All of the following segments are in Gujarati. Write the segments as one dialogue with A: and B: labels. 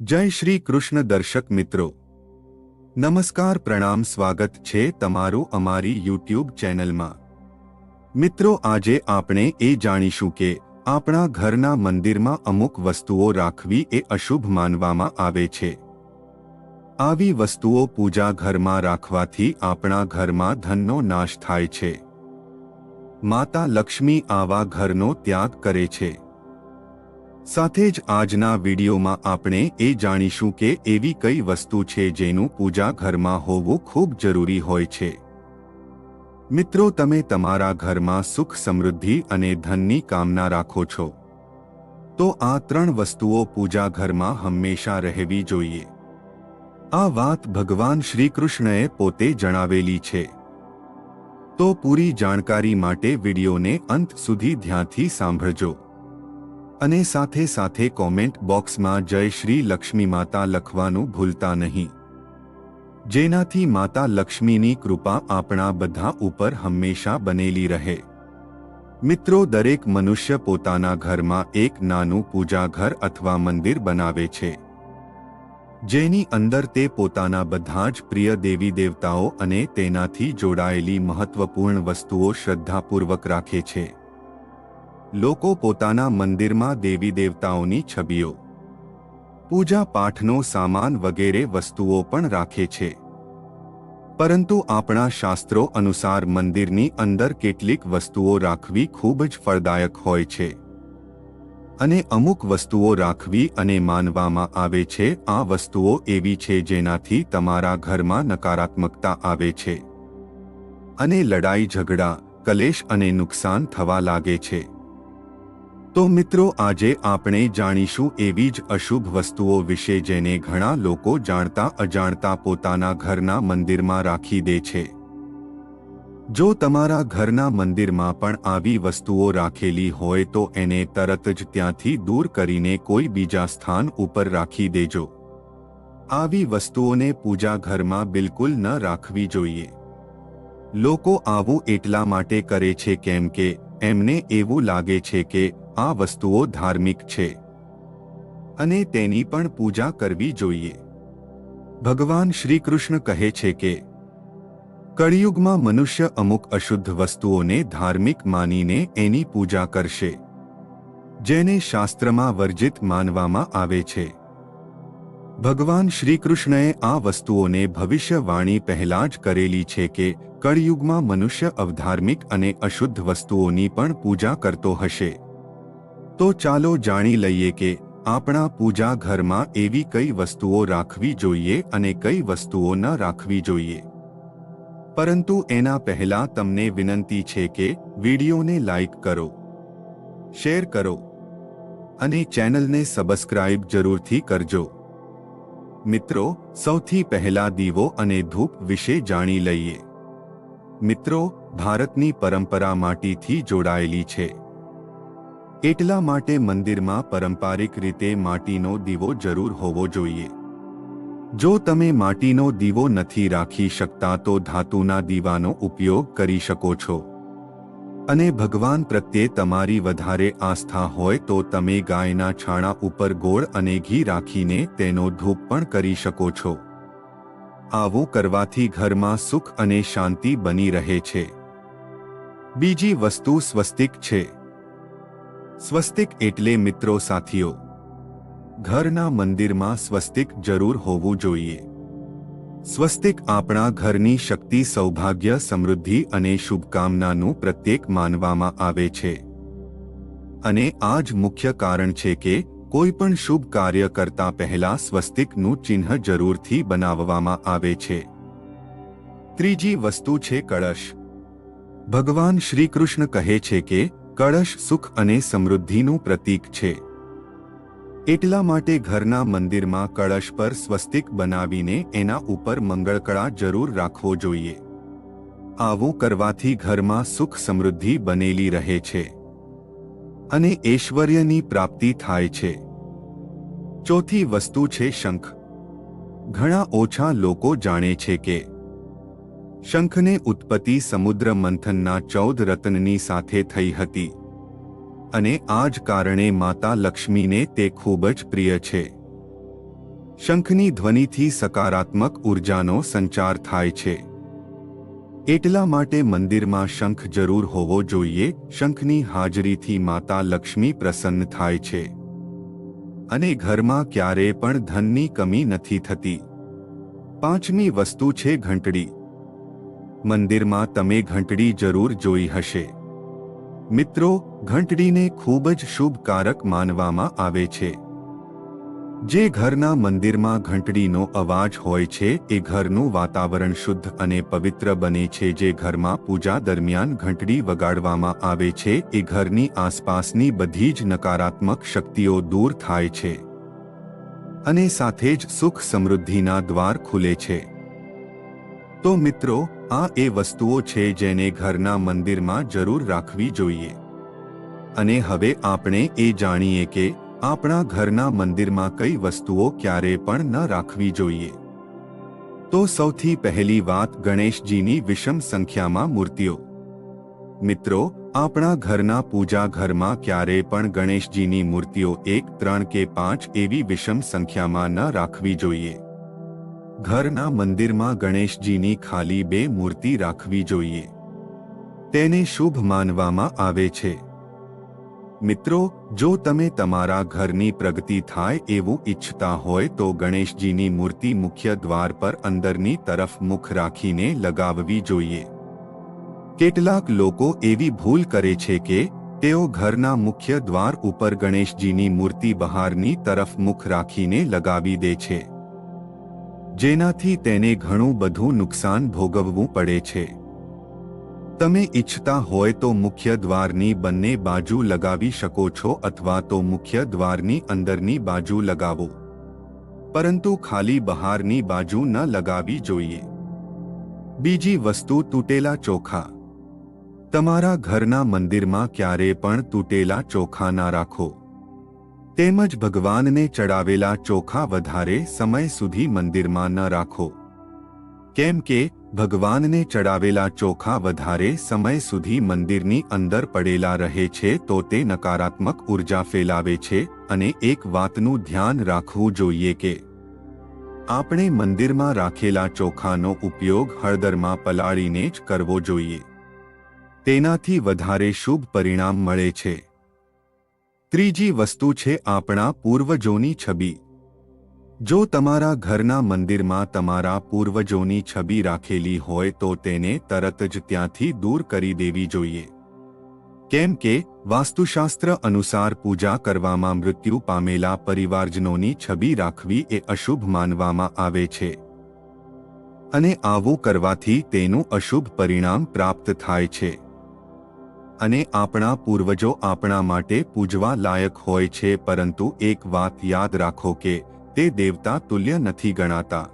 A: જય શ્રી કૃષ્ણ દર્શક મિત્રો. નમસ્કાર, પ્રણામ, સ્વાગત છે તમારું અમારી યુટ્યુબ ચેનલમાં. મિત્રો, આજે આપણે એ જાણીશું કે આપણા ઘરના મંદિરમાં અમુક વસ્તુઓ રાખવી એ અશુભ માનવામાં આવે છે. આવી વસ્તુઓ પૂજા ઘરમાં રાખવાથી આપણા ઘરમાં ધનનો નાશ થાય છે. માતા લક્ષ્મી આવા ઘરનો ત્યાગ કરે છે. સાથે જ આજના વિડીયોમાં આપણે એ જાણીશું કે એવી કઈ વસ્તુ છે જેનું પૂજા ઘરમાં હોવું ખૂબ જરૂરી હોય છે. મિત્રો, તમે તમારા ઘરમાં સુખ સમૃદ્ધિ અને ધનની કામના રાખો છો. તો આ ત્રણ વસ્તુઓ પૂજા ઘરમાં હંમેશા રહેવી જોઈએ. આ વાત ભગવાન શ્રી કૃષ્ણએ પોતે જણાવેલી છે. તો પૂરી જાણકારી માટે વિડીયોને અંત સુધી ધ્યાનથી સાંભળજો. અને સાથે સાથે કોમેન્ટ બોક્સમાં જય શ્રી લક્ષ્મી માતા લખવાનું ભૂલતા નહીં. જેનાથી માતા લક્ષ્મીની કૃપા આપણા બધા ઉપર હંમેશા બનેલી રહે. મિત્રો, દરેક મનુષ્ય પોતાના ઘરમાં એક નાનું પૂજાઘર અથવા મંદિર બનાવે છે. જેની અંદર તે પોતાના બધા જ પ્રિય દેવી દેવતાઓ અને તેનાથી જોડાયેલી મહત્વપૂર્ણ વસ્તુઓ શ્રદ્ધાપૂર્વક રાખે છે. લોકો પોતાના મંદિરમાં દેવી દેવતાઓની છબીઓ, પૂજા પાઠનો સામાન વગેરે વસ્તુઓ પણ રાખે છે. પરંતુ આપણા શાસ્ત્રો અનુસાર મંદિરની અંદર કેટલીક વસ્તુઓ રાખવી ખૂબ જ ફળદાયક હોય છે. અને અમુક વસ્તુઓ રાખવી અને માનવામાં આવે છે, આ વસ્તુઓ એવી છે જેનાથી તમારા ઘરમાં નકારાત્મકતા આવે છે. અને લડાઈ ઝઘડા, કલેશ અને નુકસાન થવા લાગે છે. તો મિત્રો, આજે આપણે જાણીશું એવી જ અશુભ વસ્તુઓ વિશે જેને ઘણા લોકો જાણતા અજાણતા પોતાના ઘરના મંદિરમાં રાખી દે છે. જો તમારા ઘરના મંદિરમાં પણ આવી વસ્તુઓ રાખેલી હોય તો એને તરત જ ત્યાંથી દૂર કરીને કોઈ બીજા સ્થાન ઉપર રાખી દેજો. આવી વસ્તુઓને પૂજા ઘરમાં બિલકુલ ન રાખવી જોઈએ. લોકો આવું એટલા માટે કરે છે કેમ કે એમને એવું લાગે છે કે આ વસ્તુઓ ધાર્મિક છે. અને તેની પણ પૂજા કરવી જોઈએ. ભગવાન શ્રી કૃષ્ણ કહે છે કે, કળિયુગમાં મનુષ્ય અમુક અશુદ્ધ વસ્તુઓને ધાર્મિક માનીને એની પૂજા કરશે, જેને શાસ્ત્રમાં વર્જિત માનવામાં આવે છે. ભગવાન શ્રી કૃષ્ણએ આ વસ્તુઓને ભવિષ્યવાણી પહેલાં જ કરેલી છે કે, કળિયુગમાં મનુષ્ય અવધાર્મિક અને અશુદ્ધ વસ્તુઓની પણ પૂજા કરતો હશે. તો ચાલો જાણી લઈએ કે આપણા પૂજા ઘરમાં એવી કઈ વસ્તુઓ રાખવી જોઈએ અને કઈ વસ્તુઓ ન રાખવી જોઈએ. પરંતુ એના પહેલા તમને વિનંતી છે કે વિડીયોને લાઇક કરો, શેર કરો અને ચેનલને સબસ્ક્રાઇબ જરૂરથી કરજો. મિત્રો, સૌથી પહેલા દીવો અને ધૂપ વિશે જાણી લઈએ. મિત્રો, ભારતની પરંપરા માટીથી જોડાયેલી છે. એટલા માટે મંદિરમાં પારંપારિક રીતે માટીનો દીવો જરૂર હોવો જોઈએ. જો તમે માટીનો દીવો નથી રાખી શકતા તો ધાતુના દીવાનો ઉપયોગ કરી શકો છો. અને ભગવાન પ્રત્યે તમારી વધારે આસ્થા હોય તો તમે ગાયના છાણા ઉપર ગોળ અને ઘી રાખીને તેનો ધૂપ પણ કરી શકો છો. આવું કરવાથી ઘરમાં સુખ અને શાંતિ બની રહે છે. બીજી વસ્તુ સ્વસ્તિક છે. સ્વસ્તિક એટલે મિત્રો સાથીઓ, ઘરના મંદિરમાં સ્વસ્તિક જરૂર હોવું જોઈએ. સ્વસ્તિક આપણા ઘરની શક્તિ, સૌભાગ્ય, સમૃદ્ધિ અને શુભકામનાનું પ્રત્યેક માનવામાં આવે છે. અને આ જ મુખ્ય કારણ છે કે કોઈ પણ શુભ કાર્ય કરતા પહેલા સ્વસ્તિકનું ચિહ્ન જરૂરથી બનાવવામાં આવે છે. ત્રીજી વસ્તુ છે કળશ. ભગવાન શ્રીકૃષ્ણ કહે છે કે કળશ, સુખ અને સમૃદ્ધિનું પ્રતીક છે. એટલા માટે ઘરના મંદિરમાં કળશ પર સ્વસ્તિક બનાવીને એના ઉપર મંગળકળા જરૂર રાખવો જોઈએ. આવું કરવાથી ઘરમાં સુખ સમૃદ્ધિ બનેલી રહે છે. અને ઐશ્વર્યની પ્રાપ્તિ થાય છે. ચોથી વસ્તુ છે શંખ. ઘણા ઓછા લોકો જાણે છે કે શંખને ઉત્પત્તિ સમુદ્ર મંથનના ચૌદ રત્નની સાથે થઈ હતી. અને આ જ કારણે માતા લક્ષ્મીને તે ખૂબ જ પ્રિય છે. શંખની ધ્વનિથી સકારાત્મક ઉર્જાનો સંચાર થાય છે. એટલા માટે મંદિરમાં શંખ જરૂર હોવો જોઈએ, શંખની હાજરીથી માતા લક્ષ્મી પ્રસન્ન થાય છે. અને ઘરમાં ક્યારેય પણ ધનની કમી નથી થતી. પાંચમી વસ્તુ છે ઘંટડી. મંદિરમાં તમે ઘંટડી જરૂર જોઈ હશે. મિત્રો, ઘંટડીને ખૂબ જ શુભકારક માનવામાં આવે છે. જે ઘરના મંદિરમાં ઘંટડીનો અવાજ હોય છે, એ ઘરનું વાતાવરણ શુદ્ધ અને પવિત્ર બને છે. જે ઘરમાં પૂજા દરમિયાન ઘંટડી વગાડવામાં આવે છે, એ ઘરની આસપાસની બધી જ નકારાત્મક શક્તિઓ દૂર થાય છે. અને સાથે જ સુખ સમૃદ્ધિના દ્વાર ખુલે છે. તો મિત્રો, આ એ વસ્તુઓ છે જેને ઘરના મંદિરમાં જરૂર રાખવી જોઈએ. અને હવે આપણે એ જાણીએ કે આપણા ઘરના મંદિરમાં કઈ વસ્તુઓ ક્યારે પણ ન રાખવી જોઈએ. તો સૌથી પહેલી વાત ગણેશજીની વિષમ સંખ્યામાં મૂર્તિઓ. મિત્રો, આપણા ઘરના પૂજા ઘરમાં ક્યારે પણ ગણેશજીની મૂર્તિઓ એક, ત્રણ કે પાંચ એવી વિષમ સંખ્યામાં ન રાખવી જોઈએ. ઘરના મંદિરમાં ગણેશજીની ખાલી બે મૂર્તિ રાખવી જોઈએ. તેને શુભ માનવામાં આવે છે. મિત્રો, જો તમે તમારા ઘરની પ્રગતિ થાય એવું ઈચ્છતા હોય તો ગણેશજીની મૂર્તિ મુખ્ય દ્વાર પર અંદરની તરફ મુખ રાખીને લગાવવી જોઈએ. કેટલાક લોકો એવી ભૂલ કરે છે કે તેઓ ઘરના મુખ્ય દ્વાર ઉપર ગણેશજીની મૂર્તિ બહારની તરફ મુખ રાખીને લગાવી દે છે. જેનાથી તેને ઘણું બધું નુકસાન ભોગવવું પડે છે. તમે ઈચ્છતા હોય તો મુખ્ય દ્વારની બંને બાજુ લગાવી શકો છો અથવા તો મુખ્ય દ્વારની અંદરની બાજુ લગાવો. પરંતુ ખાલી બહારની બાજુ ન લગાવી જોઈએ. બીજી વસ્તુ તૂટેલા ચોખા. તમારા ઘરના મંદિરમાં ક્યારે પણ તૂટેલા ચોખા ના રાખો. તેમજ ભગવાનને ચડાવેલા ચોખા વધારે સમય સુધી મંદિરમાં ન રાખો. કેમ કે, ભગવાનને ચડાવેલા ચોખા વધારે સમય સુધી મંદિરની અંદર પડેલા રહે છે તો તે નકારાત્મક ઊર્જા ફેલાવે છે અને એક વાતનું ધ્યાન રાખવું જોઈએ કે, આપણે મંદિરમાં રાખેલા ચોખાનો ઉપયોગ હળદરમાં પલાળીને જ કરવો જોઈએ. તેનાથી વધારે શુભ પરિણામ મળે છે. ત્રીજી વસ્તુ છે આપણા પૂર્વજોની છબી. જો તમારા ઘરના મંદિરમાં તમારા પૂર્વજોની છબી રાખેલી હોય તો તેને તરત જ ત્યાંથી દૂર કરી દેવી જોઈએ. કેમ કે, વાસ્તુશાસ્ત્ર અનુસાર પૂજા કરવામાં મૃત્યુ પામેલા પરિવારજનોની છબી રાખવી એ અશુભ માનવામાં આવે છે. અને આવું કરવાથી તેનું અશુભ પરિણામ પ્રાપ્ત થાય છે. અને આપણા પૂર્વજો આપણા માટે પૂજવા લાયક હોય છે, પરંતુ એક વાત યાદ રાખો કે તે દેવતા તુલ્ય નથી ગણાતા.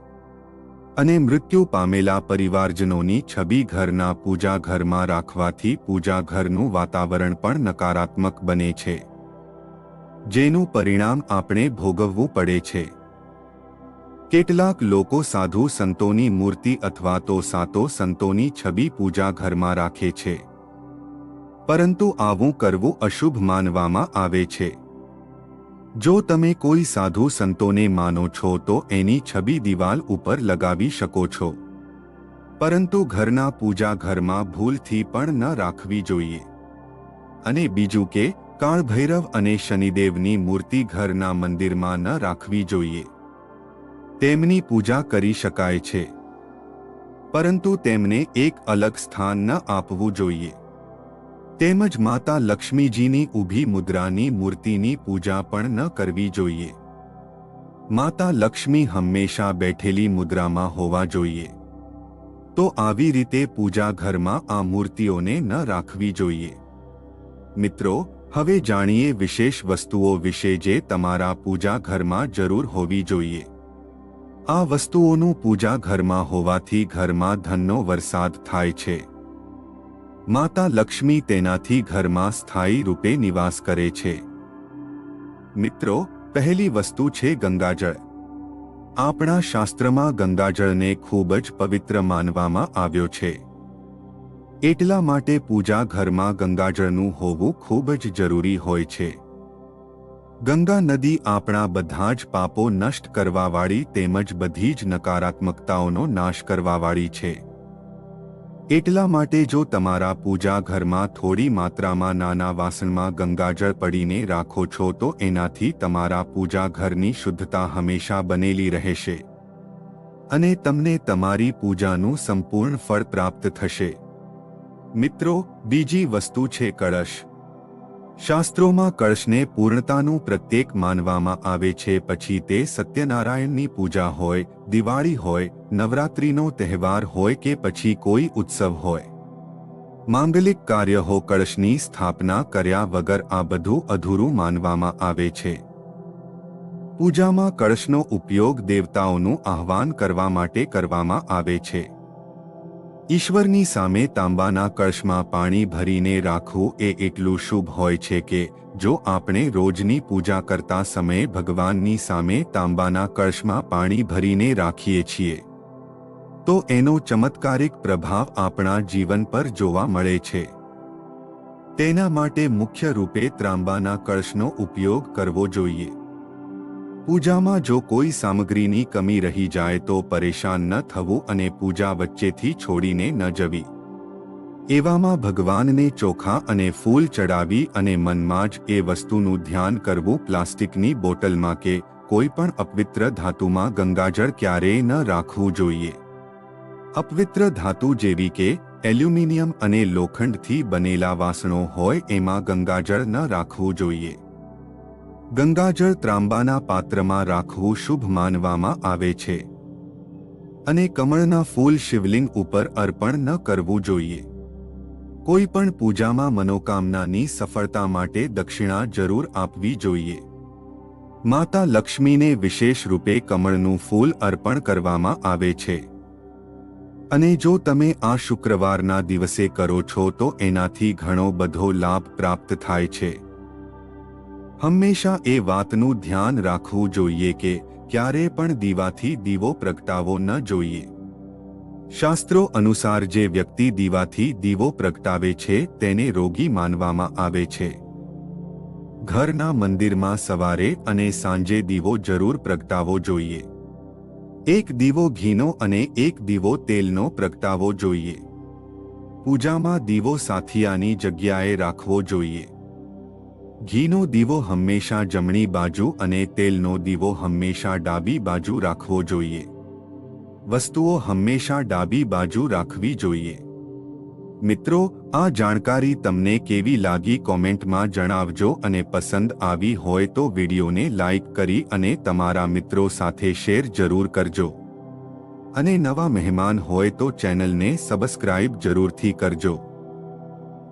A: અને મૃત્યુ પામેલા પરિવારજનોની છબી ઘરના પૂજા ઘરમાં રાખવાથી પૂજા ઘરનું વાતાવરણ પણ નકારાત્મક બને છે. જેનું પરિણામ આપણે ભોગવવું પડે છે. કેટલાક લોકો સાધુ સંતોની મૂર્તિ અથવા તો સાતો સંતોની છબી પૂજા ઘરમાં રાખે છે. પરંતુ આવું કરવું અશુભ માનવામાં આવે છે. જો તમે કોઈ સાધુ સંતોને માનો છો તો એની છબી દિવાલ ઉપર લગાવી શકો છો. પરંતુ ઘરના પૂજા ઘરમાં ભૂલથી પણ ન રાખવી જોઈએ. અને બીજું કે, કાળભૈરવ અને શનિદેવની મૂર્તિ ઘરના મંદિરમાં ન રાખવી જોઈએ. તેમની પૂજા કરી શકાય છે. પરંતુ તેમને એક અલગ સ્થાન ન આપવું જોઈએ. તેમજ માતા લક્ષ્મીજીની ઊભી મુદ્રાની મૂર્તિની પૂજા પણ ન કરવી જોઈએ. માતા લક્ષ્મી હંમેશા બેઠેલી મુદ્રામાં હોવા જોઈએ. તો આવી રીતે પૂજા ઘરમાં આ મૂર્તિઓને ન રાખવી જોઈએ. મિત્રો, હવે જાણીએ વિશેષ વસ્તુઓ વિશે જે તમારા પૂજા ઘરમાં જરૂર હોવી જોઈએ. આ વસ્તુઓનું પૂજા ઘરમાં હોવાથી ઘરમાં ધનનો વરસાદ થાય છે. માતા લક્ષ્મી તેનાથી ઘરમાં સ્થાયી રૂપે નિવાસ કરે છે. મિત્રો, પહેલી વસ્તુ છે ગંગાજળ. આપણા શાસ્ત્રમાં ગંગાજળને ખૂબ જ પવિત્ર માનવામાં આવ્યો છે. એટલા માટે પૂજા ઘરમાં ગંગાજળનું હોવું ખૂબ જ જરૂરી હોય છે. ગંગા નદી આપણા બધા જ પાપો નષ્ટ કરવાવાળી તેમજ બધી જ નકારાત્મકતાઓનો નાશ કરવાવાળી છે. એટલા માટે જો તમારા પૂજા ઘરમાં થોડી માત્રામાં નાના વાસણમાં ગંગાજળ પડીને રાખો છો તો એનાથી તમારા પૂજા ઘરની શુદ્ધતા હંમેશા બનેલી રહેશે. અને તમને તમારી પૂજાનું સંપૂર્ણ ફળ પ્રાપ્ત થશે. મિત્રો, બીજી વસ્તુ છે કળશ. શાસ્ત્રોમાં કળશને પૂર્ણતાનું પ્રત્યેક માનવામાં આવે છે, પછી તે સત્યનારાયણની પૂજા હોય, દિવાળી હોય, નવરાત્રિનો તહેવાર હોય કે પછી કોઈ ઉત્સવ હોય. માંગલિક કાર્ય હો કળશની સ્થાપના કર્યા વગર આ બધું અધૂરું માનવામાં આવે છે. પૂજામાં કળશનો ઉપયોગ દેવતાઓનું આહ્વાન કરવા માટે કરવામાં આવે છે. ઈશ્વરની સામે તાંબાના કળશમાં પાણી ભરીને રાખવું એ એટલું શુભ હોય છે કે, જો આપણે રોજની પૂજા કરતા સમયે ભગવાનની સામે તાંબાના કળશમાં પાણી ભરીને રાખીએ છીએ, તો એનો ચમત્કારિક પ્રભાવ આપણા જીવન પર જોવા મળે છે. તેના માટે મુખ્ય રૂપે ત્રાંબાના કળશનો ઉપયોગ કરવો જોઈએ. પૂજામાં જો કોઈ સામગ્રીની કમી રહી જાય તો પરેશાન ન થવું અને પૂજા વચ્ચેથી છોડીને ન જવી. એવામાં ભગવાનને ચોખા અને ફૂલ ચડાવી અને મનમાં જ એ વસ્તુનું ધ્યાન કરવું પ્લાસ્ટિકની બોટલમાં કે કોઈ પણ અપવિત્ર ધાતુમાં ગંગાજળ ક્યારેય ન રાખવું જોઈએ. અપવિત્ર ધાતુ જેવી કે એલ્યુમિનિયમ અને લોખંડથી બનેલા વાસણો હોય એમાં ગંગાજળ ન રાખવું જોઈએ. ગંગાજળ ત્રાંબાના પાત્રમાં રાખવું શુભ માનવામાં આવે છે. અને કમળના ફૂલ શિવલિંગ ઉપર અર્પણ ન કરવું જોઈએ. કોઈ પણ પૂજામાં મનોકામનાની સફળતા માટે દક્ષિણા જરૂર આપવી જોઈએ. માતા લક્ષ્મીને વિશેષ રૂપે કમળનું ફૂલ અર્પણ કરવામાં આવે છે. અને જો તમે આ શુક્રવારના દિવસે કરો છો તો એનાથી ઘણો બધો લાભ પ્રાપ્ત થાય છે. હંમેશા એ વાતનું ધ્યાન રાખવું જોઈએ કે ક્યારે પણ દીવાથી દીવો પ્રગટાવો ન જોઈએ. શાસ્ત્રો અનુસાર જે વ્યક્તિ દીવાથી દીવો પ્રગટાવે છે તેને રોગી માનવામાં આવે છે. ઘરના મંદિરમાં સવારે અને સાંજે દીવો જરૂર પ્રગટાવો જોઈએ. એક દીવો ઘીનો અને એક દીવો તેલનો પ્રગટાવો જોઈએ. પૂજામાં દીવો સાથિયાની જગ્યાએ રાખવો જોઈએ. ઘીનો દીવો હંમેશા જમણી બાજુ અને તેલનો દીવો હંમેશા ડાબી બાજુ રાખવો જોઈએ. વસ્તુઓ હંમેશા ડાબી બાજુ રાખવી જોઈએ. મિત્રો, આ જાણકારી તમને કેવી લાગી કોમેન્ટમાં જણાવજો અને પસંદ આવી હોય તો વિડીયોને લાઇક કરી અને તમારા મિત્રો સાથે શેર જરૂર કરજો. અને નવા મહેમાન હોય તો ચેનલને સબસ્ક્રાઇબ જરૂરથી કરજો.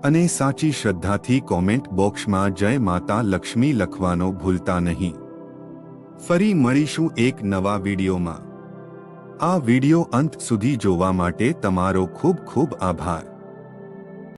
A: અને સાચી શ્રદ્ધાથી કોમેન્ટ બોક્સમાં જય માતા લક્ષ્મી લખવાનો ભૂલતા નહીં. ફરી મળીશું એક નવા વિડીયોમાં. આ વીડિયો અંત સુધી જોવા માટે તમારો ખૂબ ખૂબ આભાર.